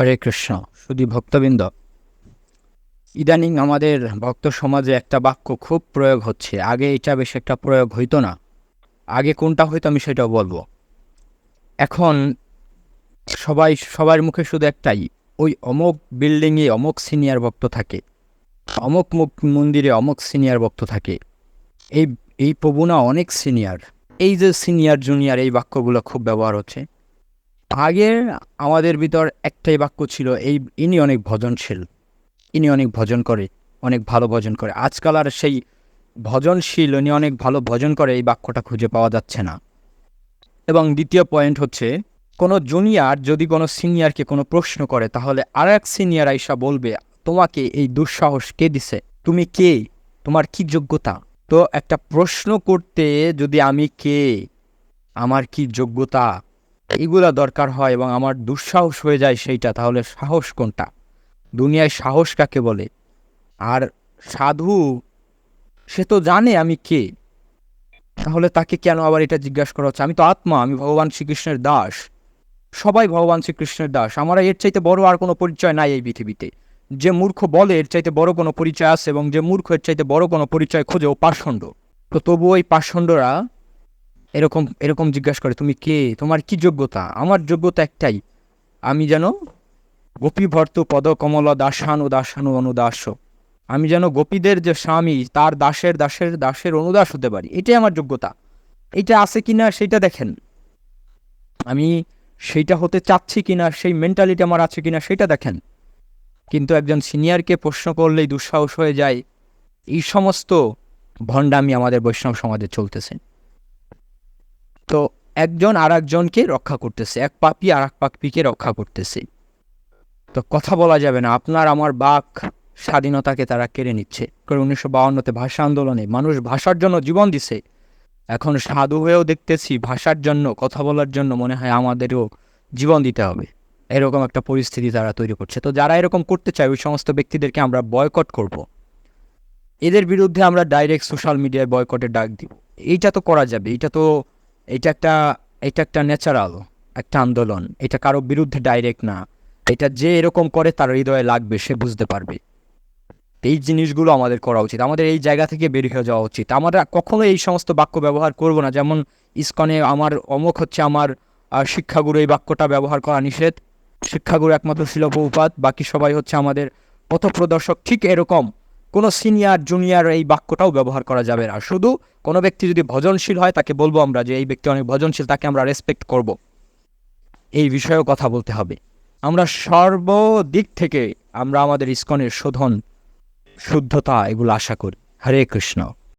হরে কৃষ্ণ শুধু ভক্তবৃন্দ। ইদানিং আমাদের ভক্ত সমাজে একটা বাক্য খুব প্রয়োগ হচ্ছে। আগে এটা বেশ একটা প্রয়োগ হইতো না। আগে কোনটা হইতো আমি সেটাও বলব। এখন সবাই, সবার মুখে শুধু একটাই, ওই অমুক বিল্ডিংয়ে অমুক সিনিয়র ভক্ত থাকে, অমুক মুখ মন্দিরে অমুক সিনিয়র ভক্ত থাকে। এই এই প্রভুনা অনেক সিনিয়র। এই যে সিনিয়র, জুনিয়র এই বাক্যগুলো খুব ব্যবহার হচ্ছে। আগে আমাদের ভিতর একটাই বাক্য ছিল, এই ইনি অনেক ভজনশীল। ইনি অনেক ভজন করে, অনেক ভালো ভজন করে। আজকাল আর সেই ভজনশীল উনি অনেক ভালো ভজন করে, এই বাক্যটা খুঁজে পাওয়া যাচ্ছে না। এবং দ্বিতীয় পয়েন্ট হচ্ছে, কোনো জুনিয়র যদি কোনো সিনিয়রকে কোনো প্রশ্ন করে, তাহলে আর এক সিনিয়র আইসা বলবে, তোমাকে এই দুঃসাহস কে দিছে? তুমি কে? তোমার কি যোগ্যতা? তো একটা প্রশ্ন করতে যদি আমি কে, আমার কি যোগ্যতা? এগুলা দরকার হয় এবং আমার দুঃসাহস হয়ে যায় সেইটা, তাহলে সাহস কোনটা? দুনিয়ায় সাহস কাকে বলে? আর সাধু, সে তো জানে আমি কে। তাহলে তাকে কেন আবার এটা জিজ্ঞাসা করা হচ্ছে? আমি তো আত্মা, আমি ভগবান শ্রীকৃষ্ণের দাস। সবাই ভগবান শ্রীকৃষ্ণের দাস। আমার এর চাইতে বড় আর কোনো পরিচয় নাই এই পৃথিবীতে। যে মূর্খ বলে এর চাইতে বড় কোনো পরিচয় আছে এবং যে মূর্খ এর চাইতে বড় কোনো পরিচয় খোঁজে ও পাষণ্ড। তো তবুও এই পাষণ্ডরা এরকম এরকম জিজ্ঞাসা করে, তুমি কে? তোমার কি যোগ্যতা? আমার যোগ্যতা একটাই। আমি যেন গোপীভর্ত পদ কমল দাসানু দাসানু অনুদাস। আমি যেন গোপীদের যে স্বামী, তার দাসের দাসের দাসের অনুদাস হতে পারি। এটাই আমার যোগ্যতা। এটা আছে কি না সেটা দেখেন। আমি সেইটা হতে চাচ্ছি কি না সেই মেন্টালিটি আমার আছে কি না সেটা দেখেন। কিন্তু একজন সিনিয়রকে প্রশ্ন করলেই দুঃসাহস হয়ে যায়। এই সমস্ত ভণ্ডামি আমাদের বৈষ্ণব সমাজে চলতেছে। তো একজন আর একজনকে রক্ষা করতেছে, এক পাপি আর এক পাপিকে রক্ষা করতেছে। তো কথা বলা যাবে না, আপনার, আমার বাক স্বাধীনতাকে তারা কেড়ে নিচ্ছে। কারণ উনিশশো বাউন্নতে ভাষা আন্দোলনে মানুষ ভাষার জন্য জীবন দিছে। এখন সাধু হয়েও দেখতেছি, ভাষার জন্য, কথা বলার জন্য মনে হয় আমাদেরও জীবন দিতে হবে। এরকম একটা পরিস্থিতি তারা তৈরি করছে। তো যারা এরকম করতে চায়, ওই সমস্ত ব্যক্তিদেরকে আমরা বয়কট করব। এদের বিরুদ্ধে আমরা ডাইরেক্ট সোশ্যাল মিডিয়ায় বয়কটের ডাক দিব। এইটা তো করা যাবে এটা তো এটা একটা এটা একটা ন্যাচারাল একটা আন্দোলন। এটা কারও বিরুদ্ধে ডাইরেক্ট না। এটা যে এরকম করে তার হৃদয়ে লাগবে, সে বুঝতে পারবে। এই জিনিসগুলো আমাদের করা উচিত। আমাদের এই জায়গা থেকে বের হয়ে যাওয়া উচিত। আমরা কখনো এই সমস্ত বাক্য ব্যবহার করব না। যেমন ইস্কনে আমার অমুক হচ্ছে আমার শিক্ষাগুরু এই বাক্যটা ব্যবহার করা নিষেধ। শিক্ষাগুরু একমাত্র ছিল বহুপাত বাকি সবাই হচ্ছে আমাদের পথপ্রদর্শক। ঠিক এরকম কোনো সিনিয়র, জুনিয়র এই বাক্যটাও ব্যবহার করা যাবে না। শুধু কোনো ব্যক্তি যদি ভজনশীল হয়, তাকে বলব আমরা যে এই ব্যক্তি অনেক ভজনশীল, তাকে আমরা রেসপেক্ট করব। এই বিষয়েও কথা বলতে হবে। আমরা সর্বদিক থেকে আমরা আমাদের ইস্কনের শোধন, শুদ্ধতা এগুলো আশা করি। হরে কৃষ্ণ।